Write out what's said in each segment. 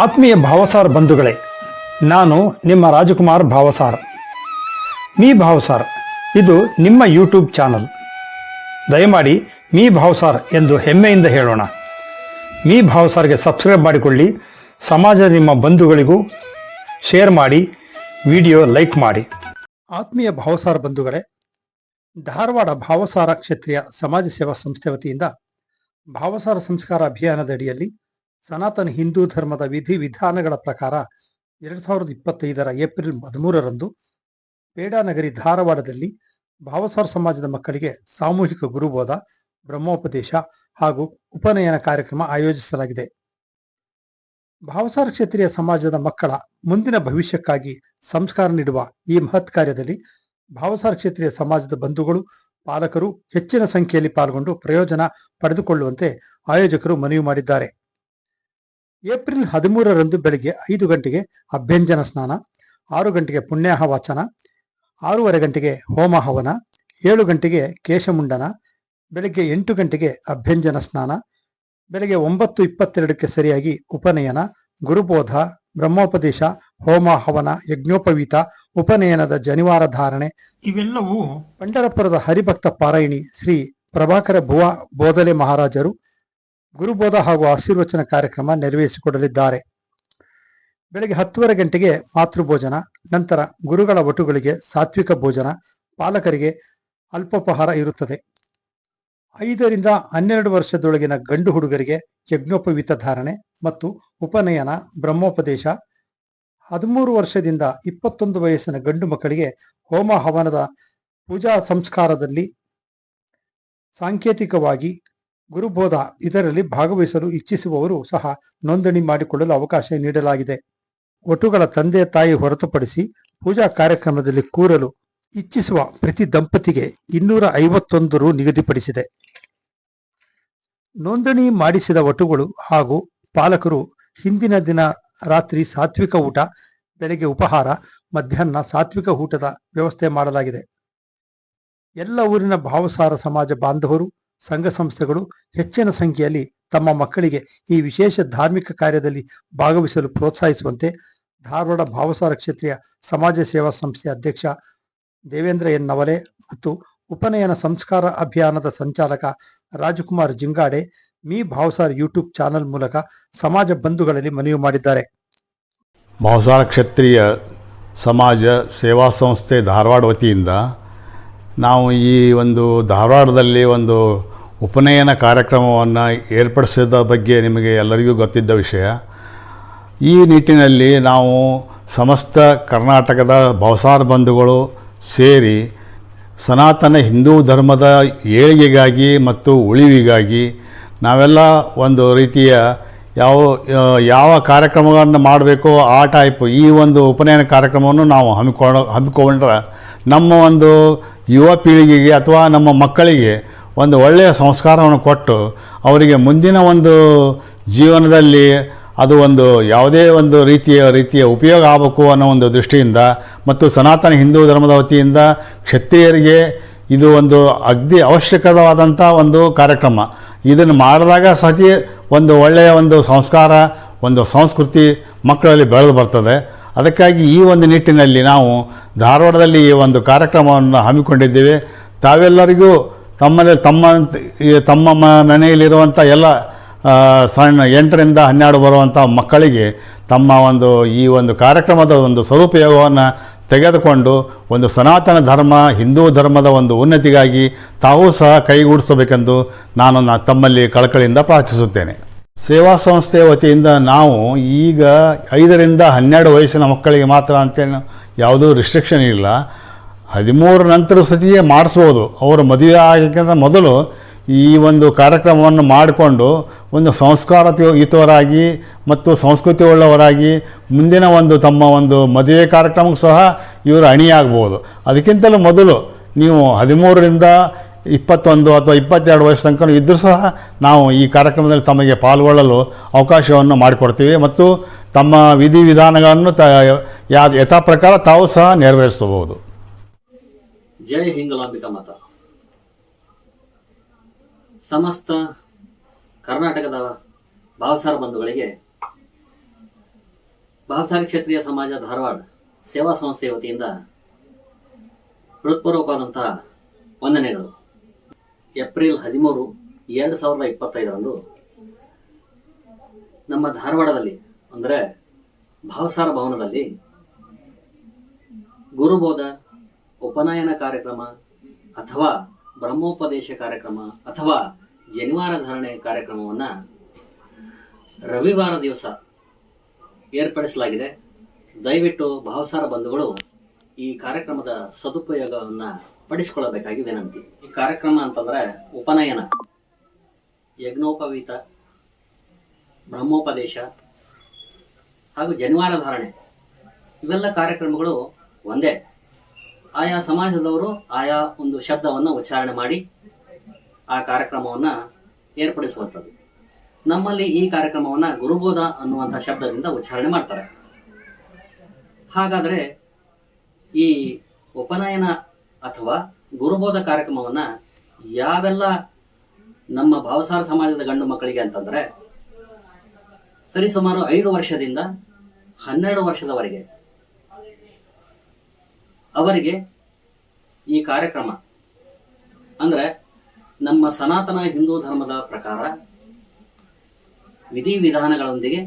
ಆತ್ಮೀಯ ಭಾವಸಾರ್ ಬಂಧುಗಳೇ, ನಾನು ನಿಮ್ಮ ರಾಜಕುಮಾರ್ ಭಾವಸಾರ್. ಮೀ ಭಾವಸಾರ್, ಇದು ನಿಮ್ಮ ಯೂಟ್ಯೂಬ್ ಚಾನಲ್. ದಯಮಾಡಿ ಮೀ ಭಾವಸಾರ್ ಎಂದು ಹೆಮ್ಮೆಯಿಂದ ಹೇಳೋಣ. ಮೀ ಭಾವಸಾರ್ಗೆ ಸಬ್ಸ್ಕ್ರೈಬ್ ಮಾಡಿಕೊಳ್ಳಿ ಸಮಾಜದ ನಿಮ್ಮ ಬಂಧುಗಳಿಗೂ ಶೇರ್ ಮಾಡಿ, ವಿಡಿಯೋ ಲೈಕ್ ಮಾಡಿ. ಆತ್ಮೀಯ ಭಾವಸಾರ ಬಂಧುಗಳೇ, ಧಾರವಾಡ ಭಾವಸಾರ ಕ್ಷೇತ್ರೀಯ ಸಮಾಜ ಸೇವಾ ಸಂಸ್ಥೆ ವತಿಯಿಂದ ಭಾವಸಾರ ಸಂಸ್ಕಾರ ಅಭಿಯಾನದ ಅಡಿಯಲ್ಲಿ ಸನಾತನ ಹಿಂದೂ ಧರ್ಮದ ವಿಧಿ ವಿಧಾನಗಳ ಪ್ರಕಾರ ಎರಡ್ ಸಾವಿರದ ಇಪ್ಪತ್ತೈದರ ಏಪ್ರಿಲ್ ಹದಿಮೂರರಂದು ಪೇಡಾನಗರಿ ಧಾರವಾಡದಲ್ಲಿ ಭಾವಸಾರ ಸಮಾಜದ ಮಕ್ಕಳಿಗೆ ಸಾಮೂಹಿಕ ಗುರುಬೋಧ, ಬ್ರಹ್ಮೋಪದೇಶ ಹಾಗೂ ಉಪನಯನ ಕಾರ್ಯಕ್ರಮ ಆಯೋಜಿಸಲಾಗಿದೆ. ಭಾವಸಾರ ಕ್ಷೇತ್ರೀಯ ಸಮಾಜದ ಮಕ್ಕಳ ಮುಂದಿನ ಭವಿಷ್ಯಕ್ಕಾಗಿ ಸಂಸ್ಕಾರ ನೀಡುವ ಈ ಮಹತ್ ಕಾರ್ಯದಲ್ಲಿ ಭಾವಸಾರ ಕ್ಷೇತ್ರೀಯ ಸಮಾಜದ ಬಂಧುಗಳು, ಪಾಲಕರು ಹೆಚ್ಚಿನ ಸಂಖ್ಯೆಯಲ್ಲಿ ಪಾಲ್ಗೊಂಡು ಪ್ರಯೋಜನ ಪಡೆದುಕೊಳ್ಳುವಂತೆ ಆಯೋಜಕರು ಮನವಿ ಮಾಡಿದ್ದಾರೆ. ಏಪ್ರಿಲ್ ಹದಿಮೂರರಂದು ಬೆಳಗ್ಗೆ ಐದು ಗಂಟೆಗೆ ಅಭ್ಯಂಜನ ಸ್ನಾನ, ಆರು ಗಂಟೆಗೆ ಪುಣ್ಯಾಹ ವಾಚನ ಆರೂವರೆ ಗಂಟೆಗೆ ಹೋಮ ಹವನ ಏಳು ಗಂಟೆಗೆ ಕೇಶಮುಂಡನ, ಬೆಳಗ್ಗೆ ಎಂಟು ಗಂಟೆಗೆ ಅಭ್ಯಂಜನ ಸ್ನಾನ, ಬೆಳಗ್ಗೆ ಒಂಬತ್ತು ಇಪ್ಪತ್ತೆರಡಕ್ಕೆ ಸರಿಯಾಗಿ ಉಪನಯನ, ಗುರುಬೋಧ, ಬ್ರಹ್ಮೋಪದೇಶ ಹೋಮ ಹವನ ಯಜ್ಞೋಪವೀತ, ಉಪನಯನದ ಜನಿವಾರ ಧಾರಣೆ ಇವೆಲ್ಲವೂ ಪಂಡರಪುರದ ಹರಿಭಕ್ತ ಪಾರಾಯಣಿ ಶ್ರೀ ಪ್ರಭಾಕರ ಭುವ ಬೋಧಲೆ ಮಹಾರಾಜರು ಗುರುಬೋಧ ಹಾಗೂ ಆಶೀರ್ವಚನ ಕಾರ್ಯಕ್ರಮ ನೆರವೇರಿಸಿಕೊಡಲಿದ್ದಾರೆ. ಬೆಳಗ್ಗೆ ಹತ್ತುವರೆ ಗಂಟೆಗೆ ಮಾತೃಭೋಜನ ನಂತರ ಗುರುಗಳ ಒಟುಗಳಿಗೆ ಸಾತ್ವಿಕ ಭೋಜನ, ಪಾಲಕರಿಗೆ ಅಲ್ಪೋಪಹಾರ ಇರುತ್ತದೆ. ಐದರಿಂದ ಹನ್ನೆರಡು ವರ್ಷದೊಳಗಿನ ಗಂಡು ಹುಡುಗರಿಗೆ ಯಜ್ಞೋಪವೀತ ಧಾರಣೆ ಮತ್ತು ಉಪನಯನ, ಬ್ರಹ್ಮೋಪದೇಶ, ಹದಿಮೂರು ವರ್ಷದಿಂದ ಇಪ್ಪತ್ತೊಂದು ವಯಸ್ಸಿನ ಗಂಡು ಮಕ್ಕಳಿಗೆ ಹೋಮ ಹವನದ ಪೂಜಾ ಸಂಸ್ಕಾರದಲ್ಲಿ ಸಾಂಕೇತಿಕವಾಗಿ ಗುರುಬೋಧ ಇದರಲ್ಲಿ ಭಾಗವಹಿಸಲು ಇಚ್ಛಿಸುವವರು ಸಹ ನೋಂದಣಿ ಮಾಡಿಕೊಳ್ಳಲು ಅವಕಾಶ ನೀಡಲಾಗಿದೆ. ಒಟುಗಳ ತಂದೆ ತಾಯಿ ಹೊರತುಪಡಿಸಿ ಪೂಜಾ ಕಾರ್ಯಕ್ರಮದಲ್ಲಿ ಕೂರಲು ಇಚ್ಛಿಸುವ ಪ್ರತಿ ದಂಪತಿಗೆ ಇನ್ನೂರ ಐವತ್ತೊಂದು ರು ನಿಗದಿಪಡಿಸಿದೆ. ನೋಂದಣಿ ಮಾಡಿಸಿದ ಒಟುಗಳು ಹಾಗೂ ಪಾಲಕರು ಹಿಂದಿನ ದಿನ ರಾತ್ರಿ ಸಾತ್ವಿಕ ಊಟ, ಬೆಳಗ್ಗೆ ಉಪಹಾರ, ಮಧ್ಯಾಹ್ನ ಸಾತ್ವಿಕ ಊಟದ ವ್ಯವಸ್ಥೆ ಮಾಡಲಾಗಿದೆ. ಎಲ್ಲ ಊರಿನ ಭಾವಸಾರ ಸಮಾಜ ಬಾಂಧವರು ಸಂಘ ಸಂಸ್ಥೆಗಳು ಹೆಚ್ಚಿನ ಸಂಖ್ಯೆಯಲ್ಲಿ ತಮ್ಮ ಮಕ್ಕಳಿಗೆ ಈ ವಿಶೇಷ ಧಾರ್ಮಿಕ ಕಾರ್ಯದಲ್ಲಿ ಭಾಗವಹಿಸಲು ಪ್ರೋತ್ಸಾಹಿಸುವಂತೆ ಧಾರವಾಡ ಭಾವಸಾರ ಕ್ಷೇತ್ರೀಯ ಸಮಾಜ ಸೇವಾ ಸಂಸ್ಥೆ ಅಧ್ಯಕ್ಷ ದೇವೇಂದ್ರ ಎನ್ ನವಲೆ ಮತ್ತು ಉಪನಯನ ಸಂಸ್ಕಾರ ಅಭಿಯಾನದ ಸಂಚಾಲಕ Rajkumar Jingade me Bhavasar YouTube channel ಮೂಲಕ ಸಮಾಜ ಬಂಧುಗಳಲ್ಲಿ ಮನವಿ ಮಾಡಿದ್ದಾರೆ. ಭಾವಸಾರ ಕ್ಷೇತ್ರೀಯ ಸಮಾಜ ಸೇವಾ ಸಂಸ್ಥೆ ಧಾರವಾಡ ವತಿಯಿಂದ ನಾವು ಈ ಒಂದು ಧಾರವಾಡದಲ್ಲಿ ಒಂದು ಉಪನಯನ ಕಾರ್ಯಕ್ರಮವನ್ನು ಏರ್ಪಡಿಸಿದ ಬಗ್ಗೆ ನಿಮಗೆ ಎಲ್ಲರಿಗೂ ಗೊತ್ತಿದ್ದ ವಿಷಯ. ಈ ನಿಟ್ಟಿನಲ್ಲಿ ನಾವು ಸಮಸ್ತ ಕರ್ನಾಟಕದ ಭವಸಾರ ಬಂಧುಗಳು ಸೇರಿ ಸನಾತನ ಹಿಂದೂ ಧರ್ಮದ ಏಳಿಗೆಗಾಗಿ ಮತ್ತು ಉಳಿವಿಗಾಗಿ ನಾವೆಲ್ಲ ಒಂದು ರೀತಿಯ ಯಾವ ಯಾವ ಕಾರ್ಯಕ್ರಮಗಳನ್ನು ಮಾಡಬೇಕು ಆ ಟೈಪ್ ಈ ಒಂದು ಉಪನಯನ ಕಾರ್ಯಕ್ರಮವನ್ನು ನಾವು ಹಮ್ಮಿಕೊಂಡು ಹಮ್ಮಿಕೊಂಡ್ರೆ ನಮ್ಮ ಒಂದು ಯುವ ಪೀಳಿಗೆಗೆ ಅಥವಾ ನಮ್ಮ ಮಕ್ಕಳಿಗೆ ಒಂದು ಒಳ್ಳೆಯ ಸಂಸ್ಕಾರವನ್ನು ಕೊಟ್ಟು ಅವರಿಗೆ ಮುಂದಿನ ಒಂದು ಜೀವನದಲ್ಲಿ ಅದು ಒಂದು ಯಾವುದೇ ಒಂದು ರೀತಿಯ ರೀತಿಯ ಉಪಯೋಗ ಆಗಬೇಕು ಅನ್ನೋ ಒಂದು ದೃಷ್ಟಿಯಿಂದ ಮತ್ತು ಸನಾತನ ಹಿಂದೂ ಧರ್ಮದ ವತಿಯಿಂದ ಕ್ಷತ್ರಿಯರಿಗೆ ಇದು ಒಂದು ಅಗ್ದಿ ಅವಶ್ಯಕವಾದಂಥ ಒಂದು ಕಾರ್ಯಕ್ರಮ. ಇದನ್ನು ಮಾಡಿದಾಗ ಸತಿ ಒಂದು ಒಳ್ಳೆಯ ಒಂದು ಸಂಸ್ಕಾರ, ಒಂದು ಸಂಸ್ಕೃತಿ ಮಕ್ಕಳಲ್ಲಿ ಬೆಳೆದು ಬರ್ತದೆ. ಅದಕ್ಕಾಗಿ ಈ ಒಂದು ನಿಟ್ಟಿನಲ್ಲಿ ನಾವು ಧಾರವಾಡದಲ್ಲಿ ಈ ಒಂದು ಕಾರ್ಯಕ್ರಮವನ್ನು ಹಮ್ಮಿಕೊಂಡಿದ್ದೇವೆ. ತಾವೆಲ್ಲರಿಗೂ ತಮ್ಮಲ್ಲಿ ತಮ್ಮ ತಮ್ಮ ಮನೆಯಲ್ಲಿರುವಂಥ ಎಲ್ಲ ಸಣ್ಣ ಎಂಟರಿಂದ ಹನ್ನೆರಡು ಬರುವಂಥ ಮಕ್ಕಳಿಗೆ ತಮ್ಮ ಒಂದು ಈ ಒಂದು ಕಾರ್ಯಕ್ರಮದ ಒಂದು ಸದುಪಯೋಗವನ್ನು ತೆಗೆದುಕೊಂಡು ಒಂದು ಸನಾತನ ಧರ್ಮ, ಹಿಂದೂ ಧರ್ಮದ ಒಂದು ಉನ್ನತಿಗಾಗಿ ತಾವೂ ಸಹ ಕೈಗೂಡಿಸಬೇಕೆಂದು ನಾನು ನಾ ತಮ್ಮಲ್ಲಿ ಕಳಕಳಿಯಿಂದ ಪ್ರಾರ್ಥಿಸುತ್ತೇನೆ. ಸೇವಾ ಸಂಸ್ಥೆಯ ವತಿಯಿಂದ ನಾವು ಈಗ ಐದರಿಂದ ಹನ್ನೆರಡು ವಯಸ್ಸಿನ ಮಕ್ಕಳಿಗೆ ಮಾತ್ರ ಅಂತೇನು ಯಾವುದೂ ರಿಸ್ಟ್ರಿಕ್ಷನ್ ಇಲ್ಲ. ಹದಿಮೂರು ನಂತರ ಸತಿಯೇ ಮಾಡಿಸ್ಬೋದು. ಅವರು ಮದುವೆ ಆಗಕ್ಕಿಂತ ಮೊದಲು ಈ ಒಂದು ಕಾರ್ಯಕ್ರಮವನ್ನು ಮಾಡಿಕೊಂಡು ಒಂದು ಸಂಸ್ಕಾರಯುತವರಾಗಿ ಮತ್ತು ಸಂಸ್ಕೃತಿ ಉಳ್ಳವರಾಗಿ ಮುಂದಿನ ಒಂದು ತಮ್ಮ ಒಂದು ಮದುವೆ ಕಾರ್ಯಕ್ರಮಕ್ಕೆ ಸಹ ಇವರು ಅಣಿಯಾಗ್ಬೋದು. ಅದಕ್ಕಿಂತಲೂ ಮೊದಲು ನೀವು ಹದಿಮೂರರಿಂದ ಇಪ್ಪತ್ತೊಂದು ಅಥವಾ ಇಪ್ಪತ್ತೆರಡು ವಯಸ್ಸು ತನಕ ಇದ್ದರೂ ಸಹ ನಾವು ಈ ಕಾರ್ಯಕ್ರಮದಲ್ಲಿ ತಮಗೆ ಪಾಲ್ಗೊಳ್ಳಲು ಅವಕಾಶವನ್ನು ಮಾಡಿಕೊಡ್ತೀವಿ ಮತ್ತು ತಮ್ಮ ವಿಧಿವಿಧಾನಗಳನ್ನು ತ ಯಥಾ ಪ್ರಕಾರ ತಾವು ಸಹ ನೆರವೇರಿಸಬಹುದು. ಜಯ ಹಿಂಗಲಾಂಬಿಕಾ ಮಾತಾ. ಸಮಸ್ತ ಕರ್ನಾಟಕದ ಭಾವಸಾರ ಬಂಧುಗಳಿಗೆ ಭಾವಸಾರ ಕ್ಷೇತ್ರೀಯ ಸಮಾಜ ಧಾರವಾಡ ಸೇವಾ ಸಂಸ್ಥೆಯ ವತಿಯಿಂದ ಹೃತ್ಪೂರ್ವಕವಾದಂತಹ ವಂದನೆಗಳು. ಏಪ್ರಿಲ್ ಹದಿಮೂರು ಎರಡು ಸಾವಿರದ ಇಪ್ಪತ್ತೈದರಂದು ನಮ್ಮ ಧಾರವಾಡದಲ್ಲಿ, ಅಂದರೆ ಭಾವಸಾರ ಭವನದಲ್ಲಿ ಗುರುಬೋಧ ಉಪನಯನ ಕಾರ್ಯಕ್ರಮ ಅಥವಾ ಬ್ರಹ್ಮೋಪದೇಶ ಕಾರ್ಯಕ್ರಮ ಅಥವಾ ಜನಿವಾರ ಧಾರಣೆ ಕಾರ್ಯಕ್ರಮವನ್ನು ರವಿವಾರ ದಿವಸ ಏರ್ಪಡಿಸಲಾಗಿದೆ. ದಯವಿಟ್ಟು ಭಾವಸಾರ ಬಂಧುಗಳು ಈ ಕಾರ್ಯಕ್ರಮದ ಸದುಪಯೋಗವನ್ನು ಪಡಿಸಿಕೊಳ್ಳಬೇಕಾಗಿ ವಿನಂತಿ. ಈ ಕಾರ್ಯಕ್ರಮ ಅಂತಂದ್ರೆ ಉಪನಯನ, ಯಜ್ಞೋಪವೀತ, ಬ್ರಹ್ಮೋಪದೇಶ ಹಾಗೂ ಜನಿವಾರ ಧಾರಣೆ. ಇವೆಲ್ಲ ಕಾರ್ಯಕ್ರಮಗಳು ಒಂದೇ. ಆಯಾ ಸಮಾಜದವರು ಆಯಾ ಒಂದು ಶಬ್ದವನ್ನು ಉಚ್ಚಾರಣೆ ಮಾಡಿ ಆ ಕಾರ್ಯಕ್ರಮವನ್ನು ಏರ್ಪಡಿಸುವಂಥದ್ದು. ನಮ್ಮಲ್ಲಿ ಈ ಕಾರ್ಯಕ್ರಮವನ್ನು ಗುರುಬೋಧ ಅನ್ನುವಂಥ ಶಬ್ದದಿಂದ ಉಚ್ಚಾರಣೆ ಮಾಡ್ತಾರೆ. ಹಾಗಾದರೆ ಈ ಉಪನಯನ ಅಥವಾ ಗುರುಬೋಧ ಕಾರ್ಯಕ್ರಮವನ್ನು ಯಾವೆಲ್ಲ ನಮ್ಮ ಭಾವಸಾರ ಸಮಾಜದ ಗಂಡು ಮಕ್ಕಳಿಗೆ ಅಂತಂದರೆ, ಸರಿಸುಮಾರು ಐದು ವರ್ಷದಿಂದ ಹನ್ನೆರಡು ವರ್ಷದವರೆಗೆ ಅವರಿಗೆ ಈ ಕಾರ್ಯಕ್ರಮ. ಅಂದ್ರೆ ನಮ್ಮ ಸನಾತನ ಹಿಂದೂ ಧರ್ಮದ ಪ್ರಕಾರ ವಿಧಿವಿಧಾನಗಳೊಂದಿಗೆ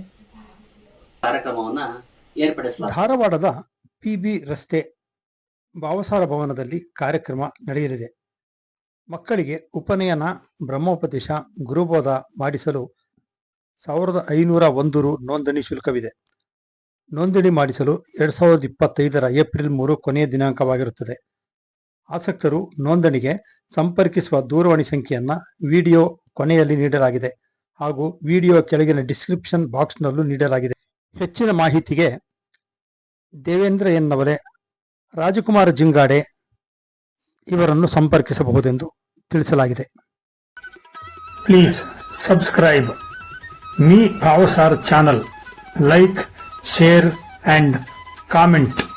ಕಾರ್ಯಕ್ರಮವನ್ನ ಏರ್ಪಡಿಸಲಾಗಿದೆ ಧಾರವಾಡದ ಪಿಬಿ ರಸ್ತೆ ಭಾವಸಾರ ಭವನದಲ್ಲಿ ಕಾರ್ಯಕ್ರಮ ನಡೆಯಲಿದೆ. ಮಕ್ಕಳಿಗೆ ಉಪನಯನ, ಬ್ರಹ್ಮೋಪದೇಶ, ಗುರುಬೋಧ ಮಾಡಿಸಲು ಸಾವಿರದ ಐನೂರ ಒಂದು ರು ನೋಂದಣಿ ಶುಲ್ಕವಿದೆ. ನೋಂದಣಿ ಮಾಡಿಸಲು ಎರಡ್ ಸಾವಿರದ ಇಪ್ಪತ್ತೈದರ ಏಪ್ರಿಲ್ ಮೂರು ಕೊನೆಯ ದಿನಾಂಕವಾಗಿರುತ್ತದೆ. ಆಸಕ್ತರು ನೋಂದಣಿಗೆ ಸಂಪರ್ಕಿಸುವ ದೂರವಾಣಿ ಸಂಖ್ಯೆಯನ್ನು ವಿಡಿಯೋ ಕೊನೆಯಲ್ಲಿ ನೀಡಲಾಗಿದೆ ಹಾಗೂ ವಿಡಿಯೋ ಕೆಳಗಿನ ಡಿಸ್ಕ್ರಿಪ್ಷನ್ ಬಾಕ್ಸ್ನಲ್ಲೂ ನೀಡಲಾಗಿದೆ. ಹೆಚ್ಚಿನ ಮಾಹಿತಿಗೆ ದೇವೇಂದ್ರ ಎನ್ನವರೇ, ರಾಜಕುಮಾರ ಜಿಂಗಾಡೆ ಇವರನ್ನು ಸಂಪರ್ಕಿಸಬಹುದೆಂದು ತಿಳಿಸಲಾಗಿದೆ. Please subscribe Mi Bhavsar channel like share and comment.